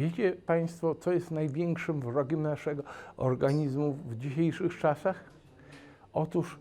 Wiecie Państwo, co jest największym wrogiem naszego organizmu w dzisiejszych czasach? Otóż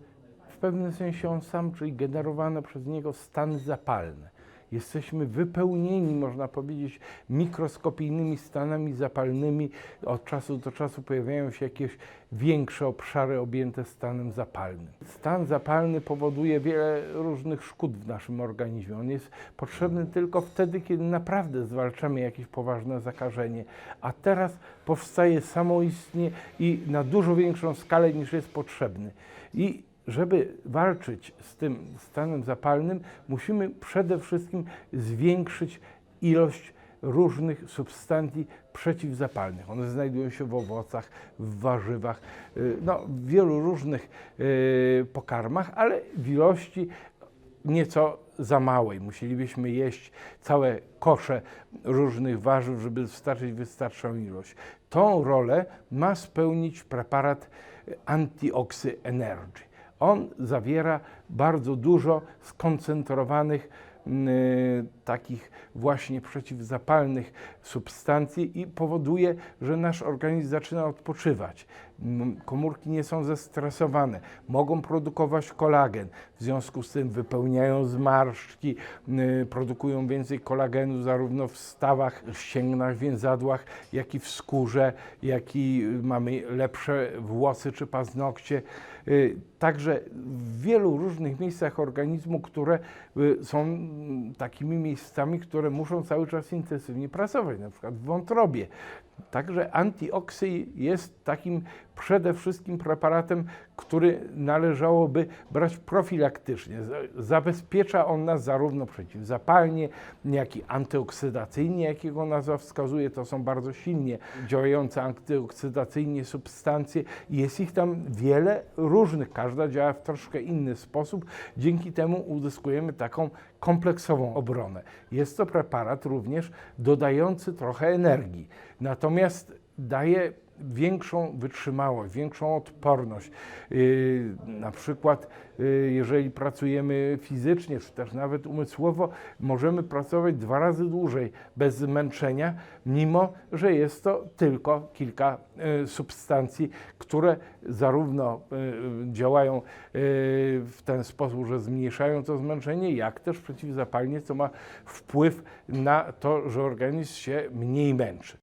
w pewnym sensie on sam, czyli generowane przez niego stany zapalne. Jesteśmy wypełnieni, można powiedzieć, mikroskopijnymi stanami zapalnymi. Od czasu do czasu pojawiają się jakieś większe obszary objęte stanem zapalnym. Stan zapalny powoduje wiele różnych szkód w naszym organizmie. On jest potrzebny tylko wtedy, kiedy naprawdę zwalczamy jakieś poważne zakażenie. A teraz powstaje samoistnie i na dużo większą skalę niż jest potrzebny. I żeby walczyć z tym stanem zapalnym, musimy przede wszystkim zwiększyć ilość różnych substancji przeciwzapalnych. One znajdują się w owocach, w warzywach, y, no, w wielu różnych y, pokarmach, ale w ilości nieco za małej. Musielibyśmy jeść całe kosze różnych warzyw, żeby dostarczyć wystarczającą ilość. Tą rolę ma spełnić preparat Antioxy Energy. On zawiera bardzo dużo skoncentrowanych y, takich właśnie przeciwzapalnych substancji i powoduje, że nasz organizm zaczyna odpoczywać. Komórki nie są zestresowane, mogą produkować kolagen, w związku z tym wypełniają zmarszczki, produkują więcej kolagenu zarówno w stawach, ścięgnach, więzadłach, jak i w skórze, jak i y, mamy lepsze włosy czy paznokcie. Y, Także w wielu różnych miejscach organizmu, które y, są takimi miejscami, które muszą cały czas intensywnie pracować, na przykład w wątrobie. Także antioksy jest takim przede wszystkim preparatem, który należałoby brać profilaktycznie. Za- Zabezpiecza on nas zarówno przeciwzapalnie, jak i antyoksydacyjnie, jakiego nazwa wskazuje. To są bardzo silnie działające antyoksydacyjnie substancje. Jest ich tam wiele różnych, każda działa w troszkę inny sposób. Dzięki temu uzyskujemy taką kompleksową obronę. Jest to preparat również dodający trochę energii, natomiast daje większą wytrzymałość, większą odporność. Yy, na przykład, yy, jeżeli pracujemy fizycznie, czy też nawet umysłowo, możemy pracować dwa razy dłużej bez zmęczenia, mimo że jest to tylko kilka yy, substancji, które zarówno działają w ten sposób, że zmniejszają to zmęczenie, jak też przeciwzapalnie, co ma wpływ na to, że organizm się mniej męczy.